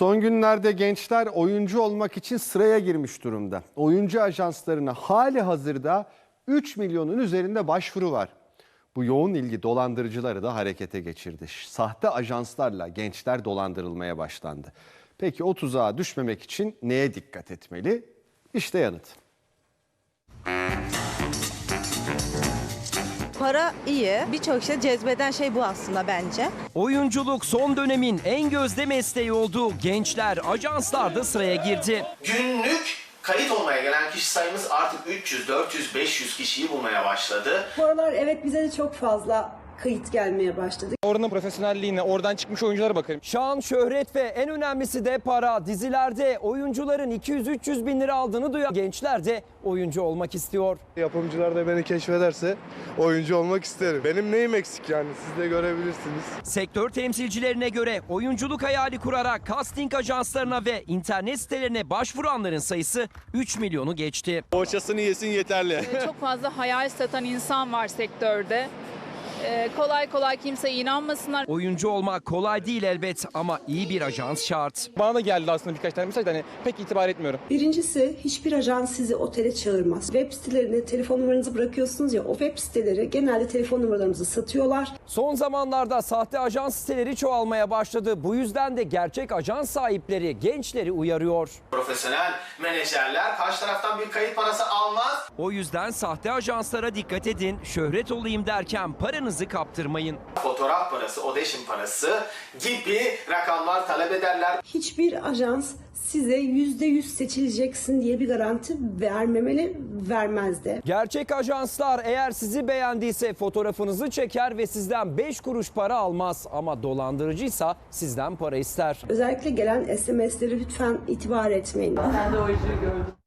Son günlerde gençler oyuncu olmak için sıraya girmiş durumda. Oyuncu ajanslarına hali hazırda 3 milyonun üzerinde başvuru var. Bu yoğun ilgi dolandırıcıları da harekete geçirdi. Sahte ajanslarla gençler dolandırılmaya başlandı. Peki o tuzağa düşmemek için neye dikkat etmeli? İşte yanıt. Para iyi. Birçok şey cezbeden şey bu aslında bence. Oyunculuk son dönemin en gözde mesleği oldu. Gençler ajanslarda sıraya girdi. Günlük kayıt olmaya gelen kişi sayımız artık 300, 400, 500 kişiyi bulmaya başladı. Bu aralar evet bize de çok fazla kayıt gelmeye başladı. Oranın profesyonelliğine, oradan çıkmış oyunculara bakarım. Şan, şöhret ve en önemlisi de para. Dizilerde oyuncuların 200-300 bin lira aldığını duyan gençler de oyuncu olmak istiyor. Yapımcılar da beni keşfederse oyuncu olmak isterim. Benim neyim eksik yani siz de görebilirsiniz. Sektör temsilcilerine göre oyunculuk hayali kurarak casting ajanslarına ve internet sitelerine başvuranların sayısı 3 milyonu geçti. Boğaçasını yesin yeterli. Çok fazla hayal satan insan var sektörde. Ee, kolay kolay kimseye inanmasınlar. Oyuncu olmak kolay değil elbet ama iyi bir ajans şart. Bana da geldi aslında birkaç tane mesaj da hani pek itibar etmiyorum. Birincisi hiçbir ajans sizi otele çağırmaz. Web sitelerine telefon numaranızı bırakıyorsunuz ya o web siteleri genelde telefon numaralarımızı satıyorlar. Son zamanlarda sahte ajans siteleri çoğalmaya başladı. Bu yüzden de gerçek ajans sahipleri gençleri uyarıyor. Profesyonel menajerler karşı taraftan bir kayıt parası almaz. O yüzden sahte ajanslara dikkat edin. Şöhret olayım derken paranızı kaptırmayın. Fotoğraf parası, audition parası gibi rakamlar talep ederler. Hiçbir ajans size yüzde yüz seçileceksin diye bir garanti vermemeli, vermez de. Gerçek ajanslar eğer sizi beğendiyse fotoğrafınızı çeker ve sizden 5 kuruş para almaz. Ama dolandırıcıysa sizden para ister. Özellikle gelen SMS'leri lütfen itibar etmeyin.